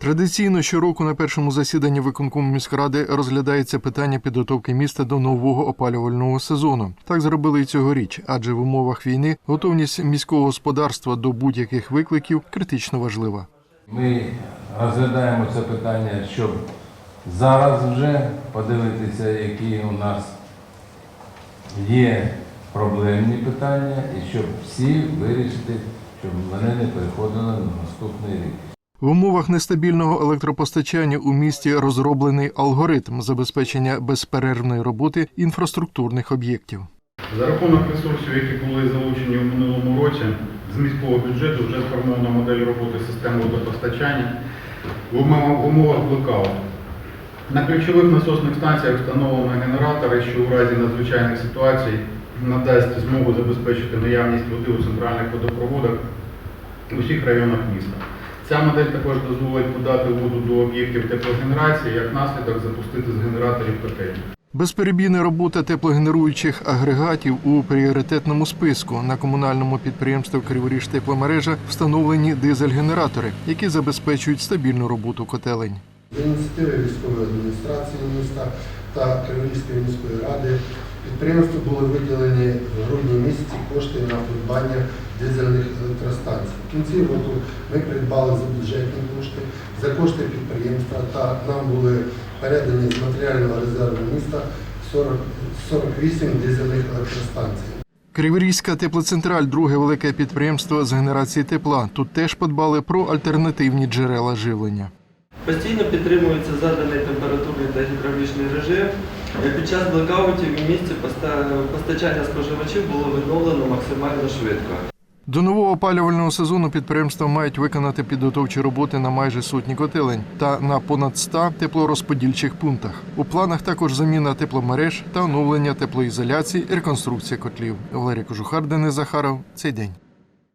Традиційно щороку на першому засіданні виконкому міськради розглядається питання підготовки міста до нового опалювального сезону. Так зробили і цьогоріч, адже в умовах війни готовність міського господарства до будь-яких викликів критично важлива. Ми розглядаємо це питання, щоб зараз вже подивитися, які у нас є проблемні питання, і щоб всі вирішити, щоб вони не переходили на наступний рік. В умовах нестабільного електропостачання у місті розроблений алгоритм забезпечення безперервної роботи інфраструктурних об'єктів. За рахунок ресурсів, які були залучені у минулому році, з міського бюджету вже сформована модель роботи системи водопостачання в умовах блекауту. На ключових насосних станціях встановлено генератори, що у разі надзвичайних ситуацій надасть змогу забезпечити наявність води у центральних водопроводах в усіх районах міста. Ця модель також дозволить подати воду до об'єктів теплогенерації, як наслідок запустити з генераторів котельні. Безперебійна робота теплогенеруючих агрегатів у пріоритетному списку на комунальному підприємстві Криворіж тепломережа встановлені дизель-генератори, які забезпечують стабільну роботу котелень. За ініціативи військової адміністрації міста та Криворізької міської ради підприємству були виділені в грудні місяці кошти на придбання дизельних електростанцій. В кінці року ми придбали за бюджетні кошти, за кошти підприємства та нам були передані з матеріального резерву міста 40, 48 дизельних електростанцій. Криворізька теплоцентраль друге велике підприємство з генерації тепла. Тут теж подбали про альтернативні джерела живлення. Постійно підтримується заданий температурний та гідравлічний режим. Е, Під час блекаутів у поста- постачання споживачів було відновлено максимально швидко. До нового опалювального сезону підприємства мають виконати підготовчі роботи на майже сотні котелень та на понад 100 теплорозподільчих пунктах. У планах також заміна тепломереж та оновлення теплоізоляції реконструкція котлів. Валерій Кожухар, Денис Захаров. Цей день.